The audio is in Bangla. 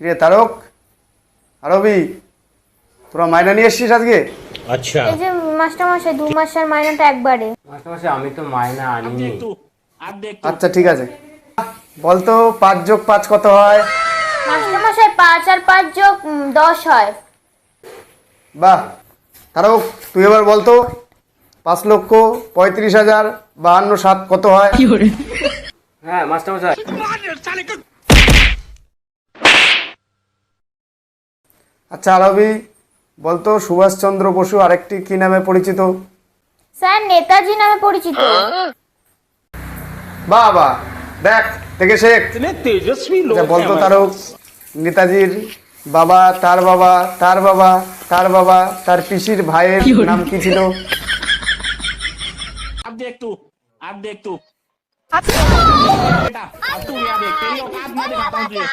কিরে তারক আরবি তোরা মাইনা নিয়ে এসছিস আজকে? আচ্ছা। এই যে মাস্টার মাসে দু মাসের মাইনাটা একবারে। মাস্টার আমি তো মাইনা আনিনি। আচ্ছা ঠিক আছে। বলতো পাঁচ যোগ পাঁচ কত হয়? মাস্টার মাসে পাঁচ আর পাঁচ যোগ দশ হয়। বাহ। তারক তুই এবার বলতো পাঁচ লক্ষ পঁয়ত্রিশ হাজার বাহান্ন সাত কত হয়? হ্যাঁ মাস্টার মশাই আচ্ছা আরবি বলতো সুভাষচন্দ্র বসু আরেকটি কি নামে পরিচিত স্যার নেতাজি নামে পরিচিত বাহ বাহ দেখ থেকে শেখ আচ্ছা বলতো তারক নেতাজির বাবা তার বাবা তার বাবা তার বাবা তার পিসির ভাইয়ের নাম কি ছিল अब देख तू अब देख तू बेटा अब तू यहाँ देख तेरी औकात मैं दिखाता हूँ तुझे